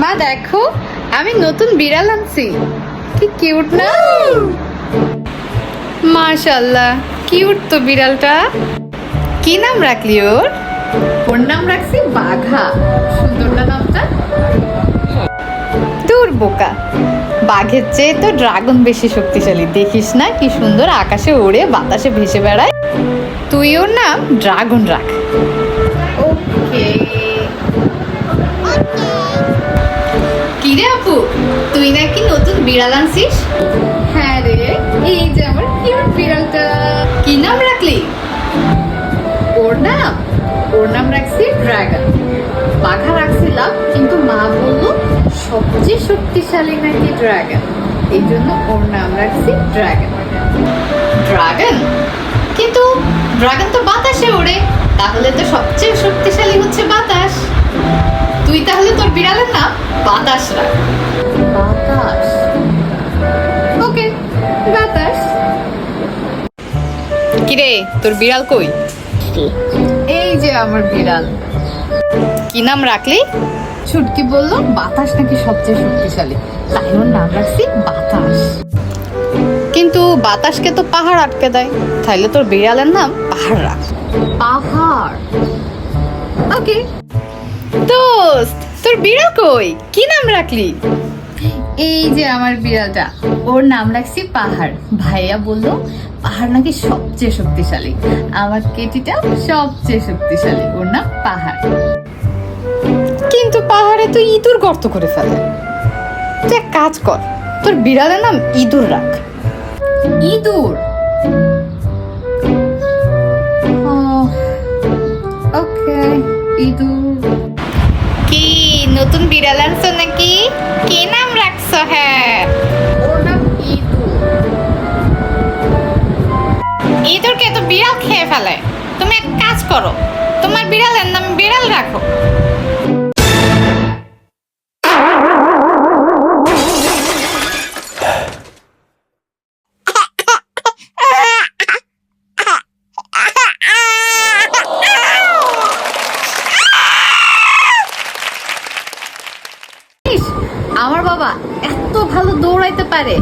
মা দেখো আমি নতুন বিড়াল আনছি। কি কিউট না? মাশাল্লাহ কিউট তো বিড়ালটা। কি নাম রাখলি ওর? ওর নাম রাখছি বাঘা। সুন্দর না নামটা? দূর বোকা। বাঘের চেয়ে তো ড্রাগন বেশি শক্তিশালী। দেখিস না কি সুন্দর আকাশে উড়ে বাতাসে ভেসে বেড়ায়। তুই ওর নাম ড্রাগন রাখ। ওকে কিরে আপু? তুই নাকি নতুন বিড়াল আনছিস? হ্যাঁ রে এই যে আমার কিউট বিড়ালটা। কি নাম রাখলি? ওর নাম? ওর নাম রাখছি ড্রাগন। বাঘা রাখছিলাম কিন্তু মা বলল সবচেয়ে শক্তিশালী নাকি ড্রাগন? এই জন্য ওর নাম রাখছি ড্রাগন। ড্রাগন? কিন্তু ড্রাগন তো বাতাসে ওড়ে তাহলে তো সবচেয়ে শক্তিশালী হচ্ছে বাতাস। তুই তাহলে তোর বিড়ালের নাম? বাতাস রাখ বাতাস? ওকে বাতাস। কিরে তোর বিড়াল কই? এই যে আমার বিড়াল। কি নাম রাখলি? ছুটকি বলল বাতাস নাকি সবচেয়ে শক্তিশালী। তাই ওর নাম রাখছি বাতাস। কিন্তু বাতাসকে তো পাহাড় আটকে দেয়। তাইলে তোর বিড়ালের নাম পাহাড় রাখ পাহাড়। ওকে। দোস্ত তোর বিড়াল কই? কি নাম রাখলি? এই যে আমার বিড়ালটা। ওর নাম রাখছি পাহাড়। ভাইয়া বলল পাহাড় নাকি সবচেয়ে শক্তিশালী। আমার কেটিটা সবচেয়ে শক্তিশালী। ওর নাম পাহাড়। কিন্তু পাহাড়ে তো ইঁদুর গর্ত করে ফেলে। তুই এক কাজ কর তোর বিড়ালের নাম ইঁদুর রাখ। ইঁদুর? ওকে ইঁদুর। কি নতুন বিড়াল আনছো নাকি? কে নাম রাখছো হ্যাঁ? ওর নাম ইঁদুর ইঁদুরকে তো বিড়াল খেয়ে ফেলে। তুমি এক কাজ করো তোমার বিড়ালের নাম বিড়াল রাখো। বাবা এত ভালো দৌড়াইতে পারে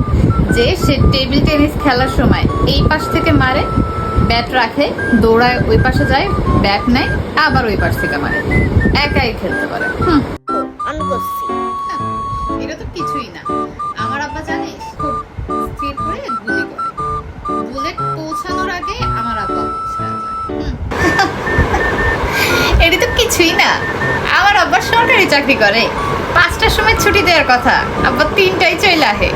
যে সে টেবিল টেনিস খেলার সময় এই পাশ থেকে মারে ব্যাট রাখে দৌড়ায় ওই পাশে যায় ব্যাট নেয় আবার ওই পাশ থেকে মারে। একাই খেলতে পারে। হুম। এটা তো কিছুই না। আমার আব্বা জানিস খুব স্থির করে গুলি করে। বুলেট পৌঁছানোর আগে আমার আব্বা এটা তো কিছুই না। আমার আব্বা সরকারি চাকরি করে। পাঁচটার সময় ছুটি দেওয়ার কথা। আবার তিনটায় চলে আহে।